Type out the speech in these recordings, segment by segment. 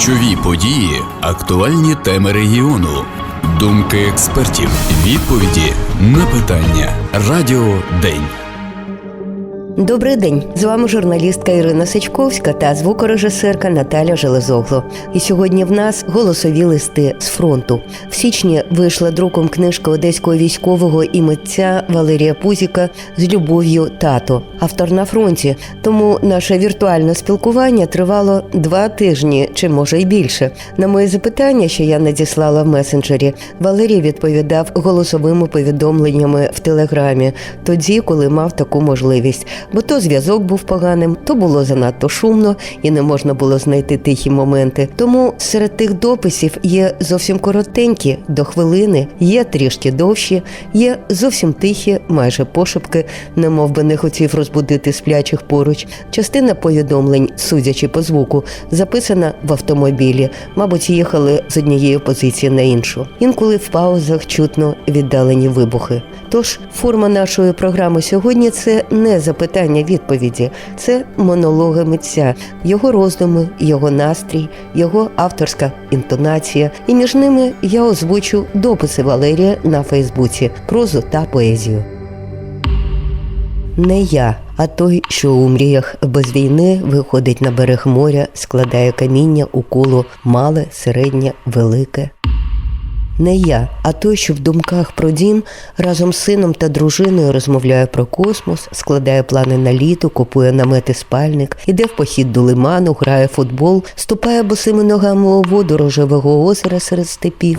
Ключові події, актуальні теми регіону, думки експертів, відповіді на питання. Радіо День. Добрий день! З вами журналістка Ірина Сичковська та звукорежисерка Наталя Железогло. І сьогодні в нас голосові листи з фронту. В січні вийшла друком книжка одеського військового і митця Валерія Пузіка з любов'ю тато. Автор на фронті. Тому наше віртуальне спілкування тривало два тижні чи може й більше. На моє запитання, що я надіслала в месенджері, Валерій відповідав голосовими повідомленнями в телеграмі, тоді, коли мав таку можливість бо то зв'язок був поганим, то було занадто шумно і не можна було знайти тихі моменти. Тому серед тих дописів є зовсім коротенькі до хвилини, є трішки довші, є зовсім тихі, майже пошепки, немов би не хотів розбудити сплячих поруч. Частина повідомлень, судячи по звуку, записана в автомобілі. Мабуть, їхали з однієї позиції на іншу. Інколи в паузах чутно віддалені вибухи. Тож форма нашої програми сьогодні це не запитання відповіді, це монологи митця, його роздуми, його настрій, його авторська інтонація. І між ними я озвучу дописи Валерія на Фейсбуці, прозу та поезію. Не я, а той, що у мріях без війни виходить на берег моря, складає каміння у коло мале, середнє, велике. Не я, а той, що в думках про дім разом з сином та дружиною розмовляє про космос, складає плани на літо, купує намети спальник, іде в похід до лиману, грає футбол, ступає босими ногами у воду рожевого озера серед степів.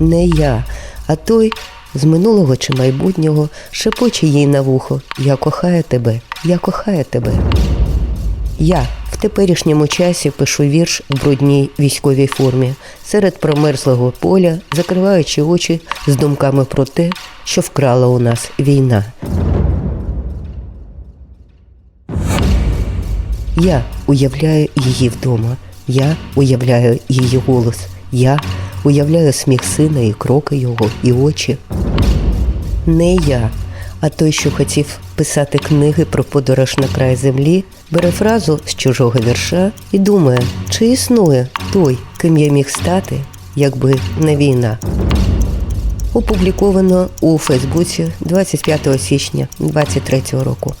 Не я, а той з минулого чи майбутнього шепоче їй на вухо Я кохаю тебе, я кохаю тебе. Я в теперішньому часі пишу вірш в брудній військовій формі серед промерзлого поля, закриваючи очі з думками про те, що вкрала у нас війна. Я уявляю її вдома. Я уявляю її голос. Я уявляю сміх сина і кроки його, і очі. Не я, а той, що хотів писати книги про подорож на край землі, бере фразу з чужого вірша і думає, чи існує той, ким я міг стати, якби не війна. Опубліковано у Фейсбуці 25 січня 2023 року.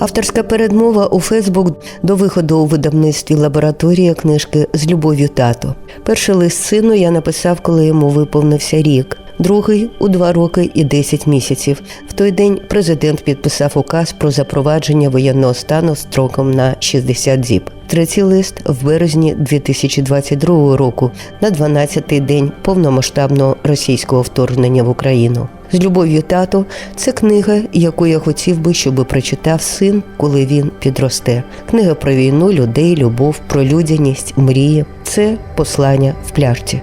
Авторська передмова у Фейсбук до виходу у видавництві лабораторія книжки з любов'ю тато. Перший лист сину я написав, коли йому виповнився рік. Другий у два роки і 10 місяців. В той день президент підписав указ про запровадження воєнного стану строком на 60 діб. Третій лист в березні 2022 року на 12-й день повномасштабного російського вторгнення в Україну. З любов'ю тато це книга, яку я хотів би, щоб прочитав син, коли він підросте. Книга про війну, людей, любов, про людяність, мрії. Це послання в пляшці.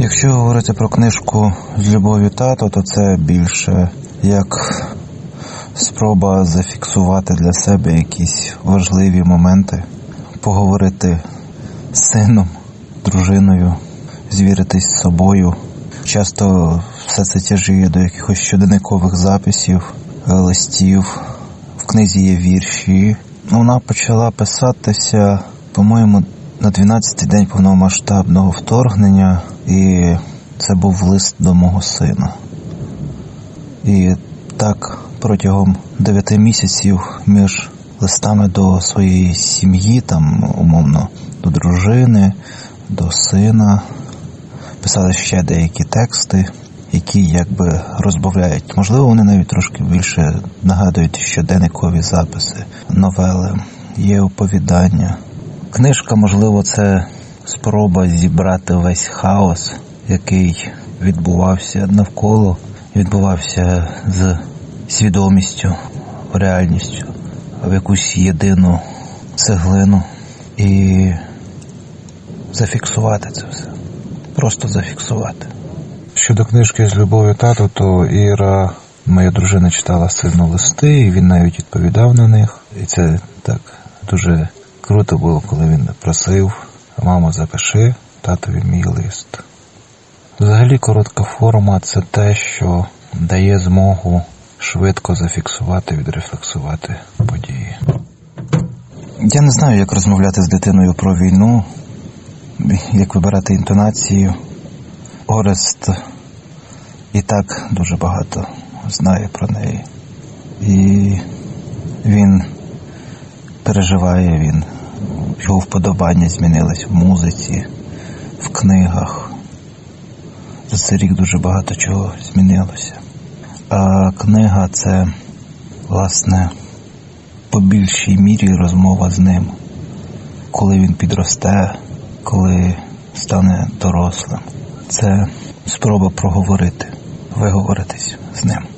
Якщо говорити про книжку з любов'ю тато, то це більше як спроба зафіксувати для себе якісь важливі моменти, поговорити з сином, дружиною, звіритись з собою. Часто все це тяжіє до якихось щоденникових записів, листів. В книзі є вірші. Вона почала писатися, по-моєму, на 12-й день повномасштабного вторгнення, і це був лист до мого сина. І так протягом 9 місяців між листами до своєї сім'ї, там, умовно, до дружини, до сина, писали ще деякі тексти, які якби розбавляють. Можливо, вони навіть трошки більше нагадують щоденникові записи, новели, є оповідання. Книжка, можливо, це спроба зібрати весь хаос, який відбувався навколо, відбувався з свідомістю, реальністю в якусь єдину цеглину і зафіксувати це все. Просто зафіксувати. Щодо книжки з любов'ю тату, то Іра, моя дружина, читала сину листи, і він навіть відповідав на них. І це так дуже круто було, коли він просив, мамо, запиши татові мій лист. Взагалі коротка форма це те, що дає змогу швидко зафіксувати, відрефлексувати події. Я не знаю, як розмовляти з дитиною про війну, як вибирати інтонацію. Орест і так дуже багато знає про неї. І він переживає, він, його вподобання змінились в музиці, в книгах. За цей рік дуже багато чого змінилося. А книга це, власне, по більшій мірі розмова з ним, коли він підросте, коли стане дорослим. Це спроба проговорити, виговоритись з ним.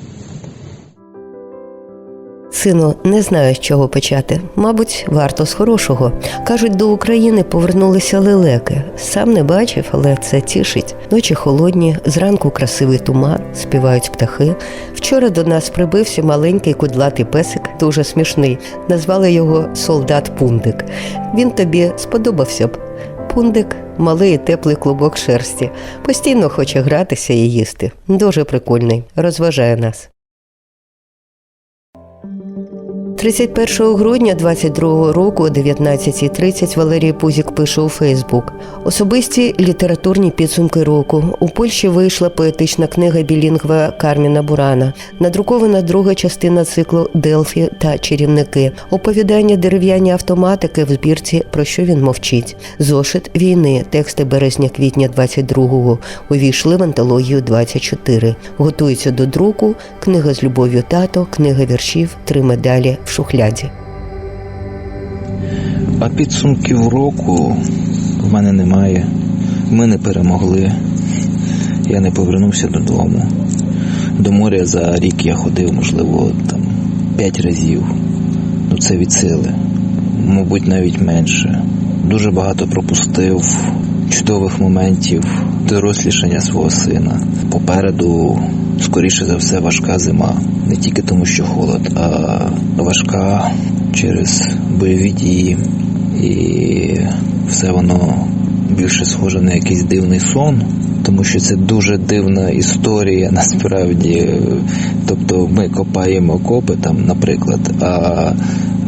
Сину, не знаю, з чого почати. Мабуть, варто з хорошого. Кажуть, до України повернулися лелеки. Сам не бачив, але це тішить. Ночі холодні, зранку красивий туман, співають птахи. Вчора до нас прибився маленький кудлатий песик, дуже смішний. Назвали його солдат Пундик. Він тобі сподобався б. Пундик малий і теплий клубок шерсті. Постійно хоче гратися і їсти. Дуже прикольний, розважає нас. 31 грудня 22 року о 19.30 Валерій Пузік пише у Фейсбук. Особисті літературні підсумки року. У Польщі вийшла поетична книга білінгва Карміна Бурана, надрукована друга частина циклу Делфі та чарівники, оповідання дерев'яні автоматики в збірці Про що він мовчить. Зошит війни, тексти березня-квітня 22-го увійшли в антологію 24. Готується до друку. Книга з любов'ю тато, книга віршів, три медалі шухляді. А підсумків року в мене немає. Ми не перемогли. Я не повернувся додому. До моря за рік я ходив, можливо, там п'ять разів. Ну це від сили. Мабуть, навіть менше. Дуже багато пропустив чудових моментів дорослішання свого сина. Попереду, скоріше за все, важка зима. Не тільки тому, що холод, а важка через бойові дії. І все воно більше схоже на якийсь дивний сон, тому що це дуже дивна історія насправді. Тобто ми копаємо окопи там, наприклад, а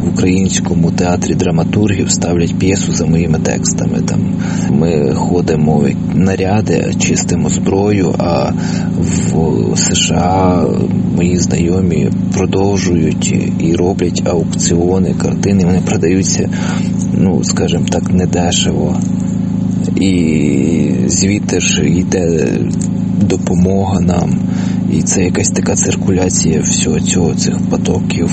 в українському театрі драматургів ставлять п'єсу за моїми текстами. Там ми ходимо наряди, чистимо зброю. А в США мої знайомі продовжують і роблять аукціони, картини. Вони продаються, ну скажімо так, недешево. І звідти ж йде допомога нам. І це якась така циркуляція всього цього цих потоків.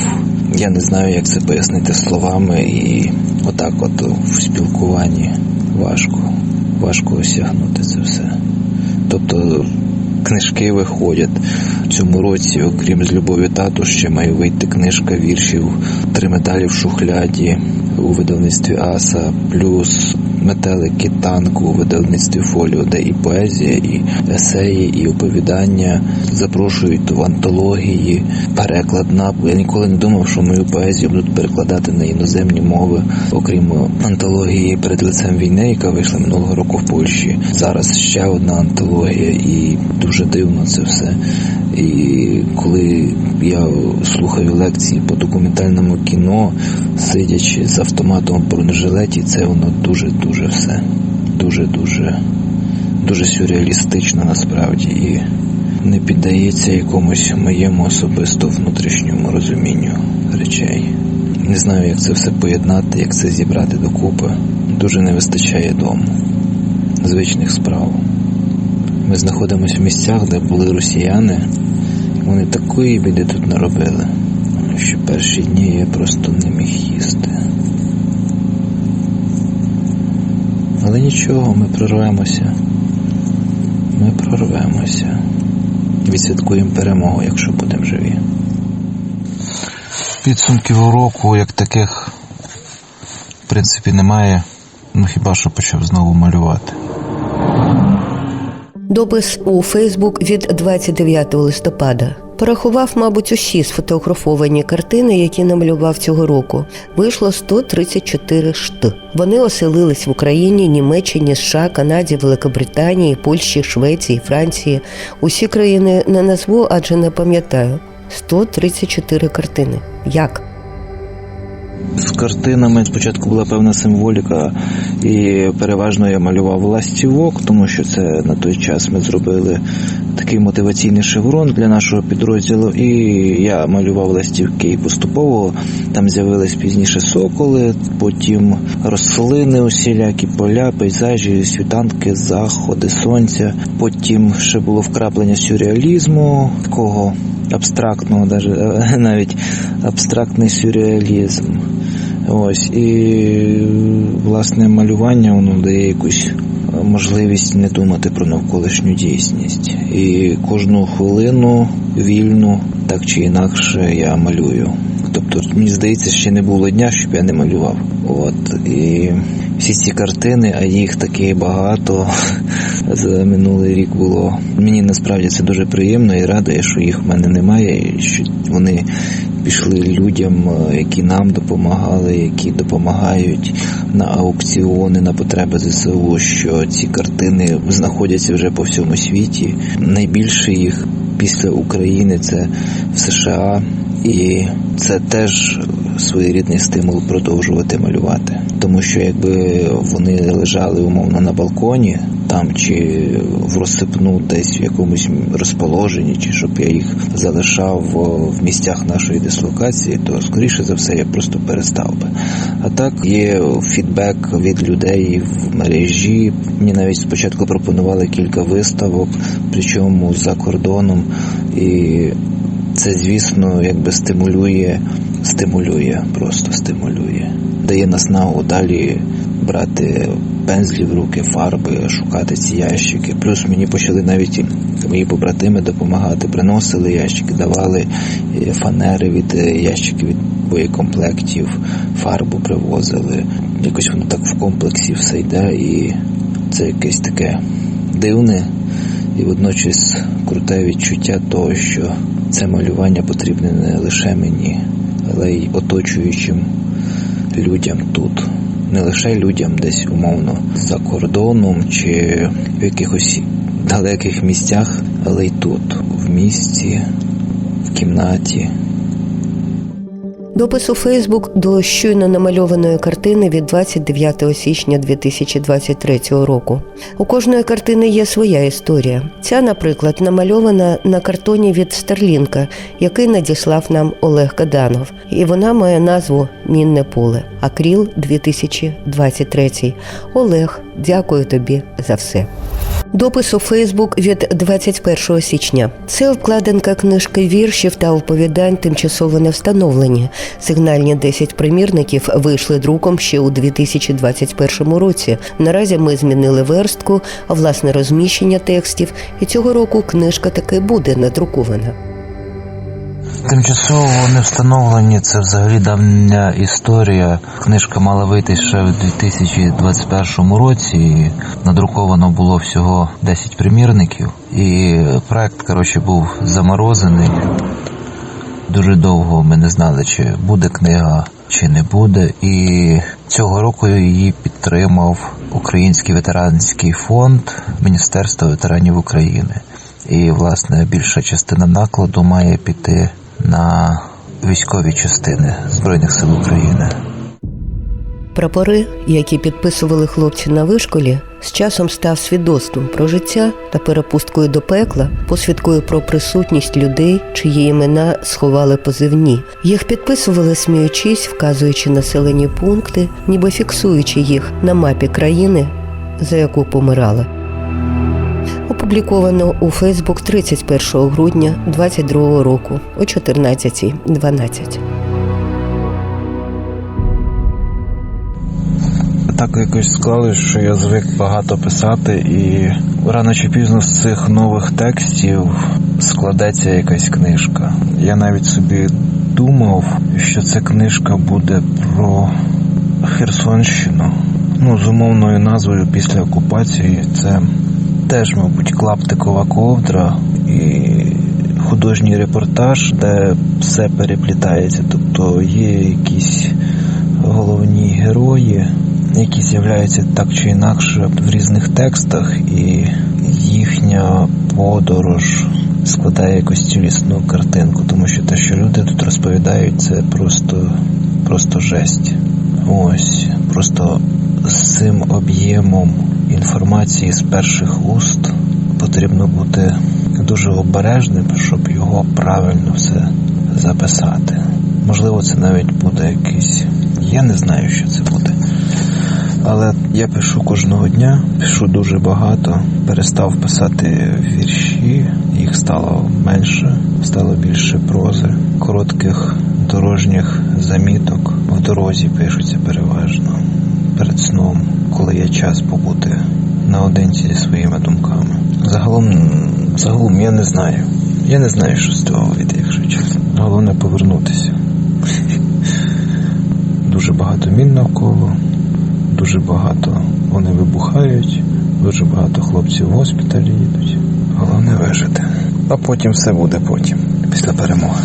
Я не знаю, як це пояснити словами, і отак, от в спілкуванні важко, важко осягнути це все. Тобто книжки виходять в цьому році, окрім з любові тату, ще має вийти книжка віршів Три медалі в шухляді у видавництві Аса, плюс метелики танку у видавництві фоліо, де і поезія, і есеї, і оповідання запрошують в антології, перекладна. Я ніколи не думав, що мою поезію будуть перекладати на іноземні мови, окрім антології перед лицем війни, яка вийшла минулого року в Польщі. Зараз ще одна антологія, і дуже дивно це все. І коли я слухаю лекції по документальному кіно, сидячи з автоматом в бронежилеті, це воно дуже дуже все. Дуже дуже дуже сюрреалістично насправді і не піддається якомусь моєму особисто внутрішньому розумінню речей. Не знаю, як це все поєднати, як це зібрати докупи. Дуже не вистачає дому, звичних справ. Ми знаходимося в місцях, де були росіяни. Вони такої біди тут наробили, що перші дні я просто не міг їсти. Але нічого, ми прорвемося. Ми прорвемося. Відсвяткуємо перемогу, якщо будемо живі. Підсумків уроку, як таких, в принципі, немає. Ну хіба що почав знову малювати. Допис у Фейсбук від 29 листопада. Порахував, мабуть, усі сфотографовані картини, які намалював цього року. Вийшло 134 шт. Вони оселились в Україні, Німеччині, США, Канаді, Великобританії, Польщі, Швеції, Франції. Усі країни не назву, адже не пам'ятаю. 134 картини. Як? З картинами спочатку була певна символіка, і переважно я малював ластівок, тому що це на той час ми зробили такий мотиваційний шеврон для нашого підрозділу. І я малював ластівки і поступово там з'явились пізніше соколи, потім рослини, усілякі поля, пейзажі, світанки, заходи сонця. Потім ще було вкраплення сюрреалізму, такого абстрактного, навіть абстрактний сюрреалізм. Ось і власне малювання воно дає якусь можливість не думати про навколишню дійсність. І кожну хвилину вільну, так чи інакше, я малюю. Тобто, мені здається, ще не було дня, щоб я не малював. От і всі ці картини, а їх таки багато за минулий рік було. Мені насправді це дуже приємно і радує, що їх в мене немає, і що вони пішли людям, е, які нам допомагали, які допомагають на аукціони на потреби ЗСУ. Що ці картини знаходяться вже по всьому світі. Найбільше їх після України це в США, і це теж своєрідний стимул продовжувати малювати. Тому що якби вони лежали умовно на балконі, там чи в розсипну десь в якомусь розположенні, чи щоб я їх залишав в місцях нашої дислокації, то скоріше за все я просто перестав би. А так є фідбек від людей в мережі. Мені навіть спочатку пропонували кілька виставок, причому за кордоном, і це, звісно, якби стимулює, стимулює, просто стимулює, дає наснагу далі брати пензлі в руки, фарби, шукати ці ящики. Плюс мені почали навіть мої побратими допомагати, приносили ящики, давали е, фанери від е, ящиків від боєкомплектів, фарбу привозили. Якось воно так в комплексі все йде, і це якесь таке дивне і водночас круте відчуття того, що це малювання потрібне не лише мені, але й оточуючим людям тут. Не лише людям десь умовно за кордоном чи в якихось далеких місцях, але й тут, в місті, в кімнаті. Допис у Фейсбук до щойно намальованої картини від 29 січня 2023 року. У кожної картини є своя історія. Ця, наприклад, намальована на картоні від Старлінка, який надіслав нам Олег Каданов. І вона має назву Мінне поле. Акріл 2023. Олег, дякую тобі за все. Допис у Фейсбук від 21 січня. Це вкладинка книжки віршів та оповідань тимчасово не встановлені. Сигнальні 10 примірників вийшли друком ще у 2021 році. Наразі ми змінили верстку, власне розміщення текстів, і цього року книжка таки буде надрукована. Тимчасово не встановлені це взагалі давня історія. Книжка мала вийти ще в 2021 році. і Надруковано було всього 10 примірників. І проект, коротше, був заморозений. Дуже довго ми не знали, чи буде книга, чи не буде. І цього року її підтримав Український ветеранський фонд Міністерства ветеранів України. І, власне, більша частина накладу має піти на військові частини Збройних сил України. Прапори, які підписували хлопці на вишколі, з часом став свідоцтвом про життя та перепусткою до пекла, посвідкою про присутність людей, чиї імена сховали позивні. Їх підписували сміючись, вказуючи населені пункти, ніби фіксуючи їх на мапі країни, за яку помирали. Опубліковано у Фейсбук 31 грудня 2022 року о 14.12. Так якось склалось, що я звик багато писати, і рано чи пізно з цих нових текстів складеться якась книжка. Я навіть собі думав, що ця книжка буде про Херсонщину. Ну, з умовною назвою після окупації це теж, мабуть, клаптикова ковдра і художній репортаж, де все переплітається. Тобто є якісь головні герої, які з'являються так чи інакше в різних текстах, і їхня подорож складає якусь цілісну картинку, тому що те, що люди тут розповідають, це просто, просто жесть. Ось, просто з цим об'ємом інформації з перших уст потрібно бути дуже обережним, щоб його правильно все записати. Можливо, це навіть буде якийсь. Я не знаю, що це буде. Але я пишу кожного дня, пишу дуже багато. Перестав писати вірші, їх стало менше, стало більше прози, коротких дорожніх заміток в дорозі пишуться переважно сном, коли є час побути наодинці зі своїми думками. Загалом, загалом я не знаю. Я не знаю, що з того вийде, якщо чесно. Головне повернутися. Дуже багато мін навколо, дуже багато вони вибухають, дуже багато хлопців в госпіталі їдуть. Головне вижити. А потім все буде потім, після перемоги.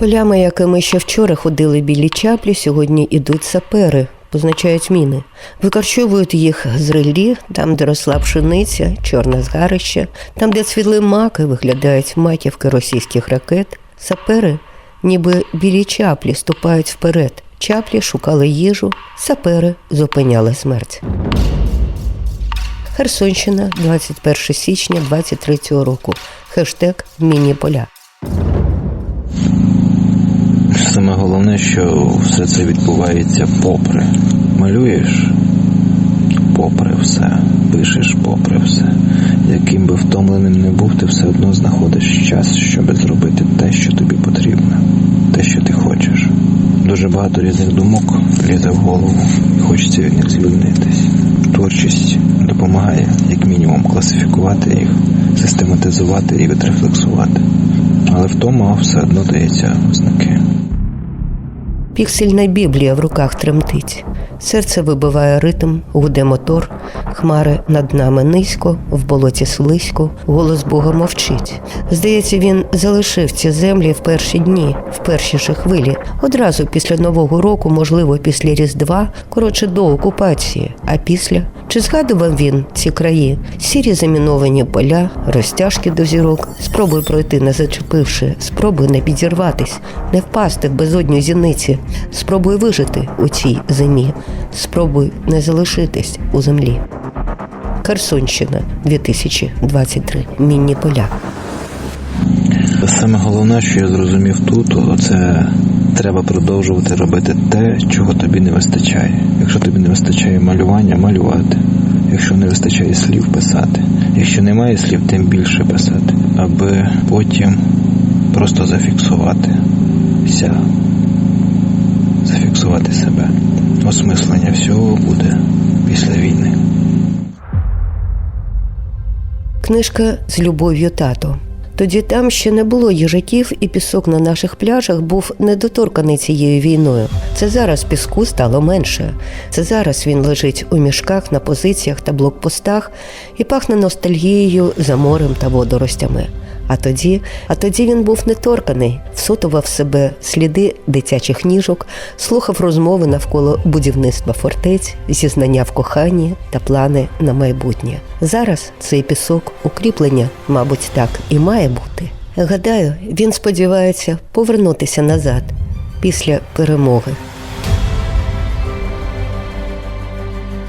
Полями, якими ще вчора ходили білі чаплі, сьогодні ідуть сапери, позначають міни. Викорчовують їх з релі, там, де росла пшениця, чорне згарище, там, де цвіли маки, виглядають матівки російських ракет. Сапери, ніби білі чаплі, ступають вперед. Чаплі шукали їжу, сапери зупиняли смерть. Херсонщина, 21 січня 23 року. Хештег Міні-поля. Саме головне, що все це відбувається попри. Малюєш попри все, пишеш попри все. Яким би втомленим не був, ти все одно знаходиш час, щоб зробити те, що тобі потрібно, те, що ти хочеш. Дуже багато різних думок лізе в голову, і хочеться від них звільнитись. Творчість допомагає, як мінімум, класифікувати їх, систематизувати і відрефлексувати. Але втома все одно дається ознаки. Піксельна біблія в руках тремтить. Серце вибиває ритм, гуде мотор, хмари над нами низько, в болоті слизько, голос Бога мовчить. Здається, він залишив ці землі в перші дні, в перші ж хвилі, одразу після Нового року, можливо, після Різдва, коротше до окупації. А після? Чи згадував він ці краї? Сірі заміновані поля, розтяжки до зірок, спробуй пройти, не зачепивши, спробуй не підірватись, не впасти в безодню зіниці, спробуй вижити у цій зимі, спробуй не залишитись у землі. Херсонщина 2023. Мінні поля. Саме головне, що я зрозумів тут, це треба продовжувати робити те, чого тобі не вистачає. Якщо тобі не вистачає малювання, малювати. Якщо не вистачає слів писати. Якщо немає слів, тим більше писати, аби потім просто зафіксуватися. Осмислення всього буде після війни. Книжка з любов'ю тато. Тоді там ще не було їжаків, і пісок на наших пляжах був недоторканий цією війною. Це зараз піску стало менше. Це зараз він лежить у мішках на позиціях та блокпостах і пахне ностальгією за морем та водоростями. А тоді, а тоді він був неторканий, всотував себе сліди дитячих ніжок, слухав розмови навколо будівництва фортець, зізнання в коханні та плани на майбутнє. Зараз цей пісок укріплення, мабуть, так і має бути. Гадаю, він сподівається повернутися назад після перемоги.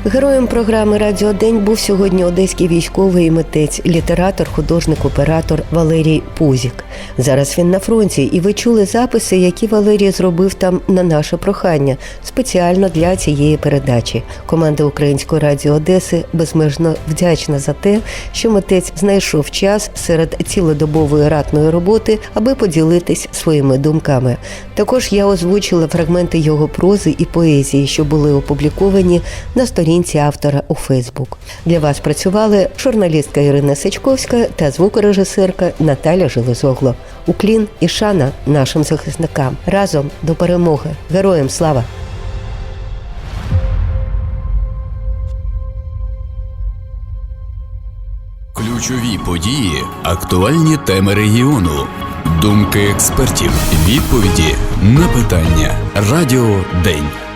Героєм програми Радіо День був сьогодні одеський військовий митець, літератор, художник, оператор Валерій Пузік. Зараз він на фронті, і ви чули записи, які Валерій зробив там на наше прохання спеціально для цієї передачі. Команда Української радіо Одеси безмежно вдячна за те, що митець знайшов час серед цілодобової ратної роботи, аби поділитись своїми думками. Також я озвучила фрагменти його прози і поезії, що були опубліковані на сторінці автора у Фейсбук. Для вас працювали журналістка Ірина Сачковська та звукорежисерка Наталя Железогло. Уклін і шана нашим захисникам разом до перемоги. Героям слава! Ключові події, актуальні теми регіону, думки експертів, відповіді на питання. Радіо День.